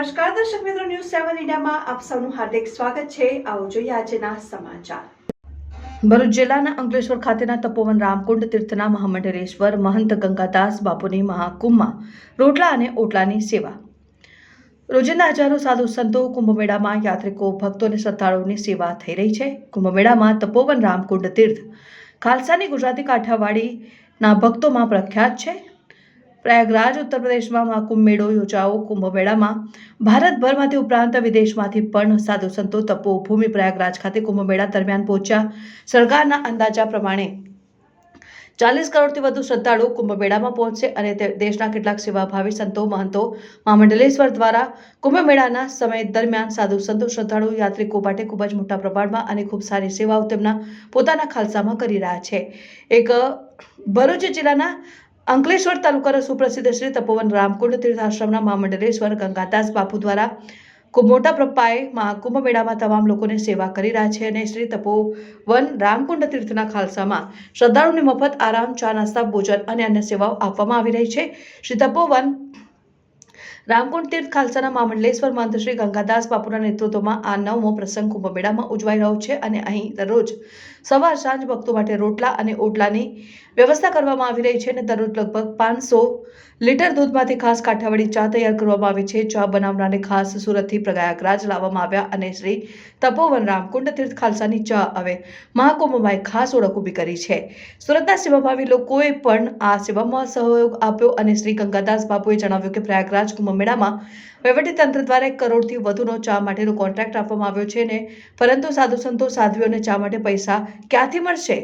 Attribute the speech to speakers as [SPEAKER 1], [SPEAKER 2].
[SPEAKER 1] One ઇન્ડિયામાં આપ સૌનું હાર્દિક સ્વાગત છે. આવો જોઈએ આજના સમાચાર.
[SPEAKER 2] ભરૂચ જિલ્લાના અંકલેશ્વર ખાતેના તપોવન રામકુંડ તીર્થના મહામંડલેશ્વર મહંત ગંગાદાસ બાપુની મહાકુંભમાં રોટલા અને ઓટલાની સેવા. રોજના હજારો સાધુ સંતો કુંભમેળામાં યાત્રિકો, ભક્તો અને શ્રદ્ધાળુઓની સેવા થઈ રહી છે. કુંભમેળામાં તપોવન રામકુંડ તીર્થ ખાલસાની ગુજરાતી કાઠાવાડીના ભક્તોમાં પ્રખ્યાત છે. પ્રયાગરાજ, ઉત્તર પ્રદેશમાં મહાકુંભ મેળો યોજાઓ કુંભ મેળામાં ભારતભરમાંથી ઉપરાંત વિદેશમાંથી પણ સાધુ સંતો તપોભૂમિ પ્રયાગરાજ ખાતે કુંભ મેળા દરમિયાન પહોંચ્યા. સરકારના અંદાજા પ્રમાણે ચાલીસ કરોડથી વધુ શ્રદ્ધાળુ કુંભ મેળામાં પહોંચશે અને તે દેશના કેટલાક સેવાભાવી સંતો, મહંતો, મહામંડલેશ્વર દ્વારા કુંભ મેળાના સમય દરમિયાન સાધુ સંતો શ્રદ્ધાળુ યાત્રિકો માટે ખૂબ જ મોટા પ્રમાણમાં અને ખૂબ સારી સેવાઓ તેમના પોતાના ખાલસામાં કરી રહ્યા છે. એક ભરૂચ જિલ્લાના અંકલેશ્વર તાલુકાના સુપ્રસિદ્ધ શ્રી તપોવન રામકુંડ તીર્થાશ્રમના મહામંડલેશ્વર ગંગાદાસ બાપુ દ્વારા ખૂબ મોટા પ્રપાએ મહાકુંભ મેળામાં તમામ લોકોને સેવા કરી રહ્યા છે અને શ્રી તપોવન રામકુંડ તીર્થના ખાલસામાં શ્રદ્ધાળુને મફત આરામ, ચા નાસ્તા, ભોજન અને અન્ય સેવાઓ આપવામાં આવી રહી છે. શ્રી તપોવન રામકુંડ તીર્થ ખાલસાના મહામંડલેશ્વર મંત શ્રી ગંગાદાસ બાપુના નેતૃત્વમાં આ નવમો પ્રસંગ કુંભ મેળામાં ઉજવાઈ રહ્યો છે અને અહીં દરરોજ સવાર સાંજ ભક્તો માટે રોટલા અને ઓટલાની વ્યવસ્થા કરવામાં આવી રહી છે અને દરરોજ લગભગ પાંચસો લીટર દૂધમાંથી ખાસ કાઠિયાવાડી ચા તૈયાર કરવામાં આવી છે. ચા બનાવનારને ખાસ સુરતથી પ્રયાગરાજ લાવવામાં આવ્યા અને શ્રી તપોવન રામકુંડ તીર્થ ખાલસાની ચા હવે મહાકુંભમાં ખાસ ઓળખ ઊભી કરી છે. સુરતના સેવાભાવી લોકોએ પણ આ સેવામાં સહયોગ આપ્યો અને શ્રી ગંગાદાસ બાપુએ જણાવ્યું કે પ્રયાગરાજ કુંભ મેળામાં વહીવટીતંત્ર દ્વારા એક કરોડથી વધુનો ચા માટેનો કોન્ટ્રાક્ટ આપવામાં આવ્યો છે ને પરંતુ સાધુ સંતો, સાધ્વીઓને ચા માટે પૈસા ક્યાંથી મળશે?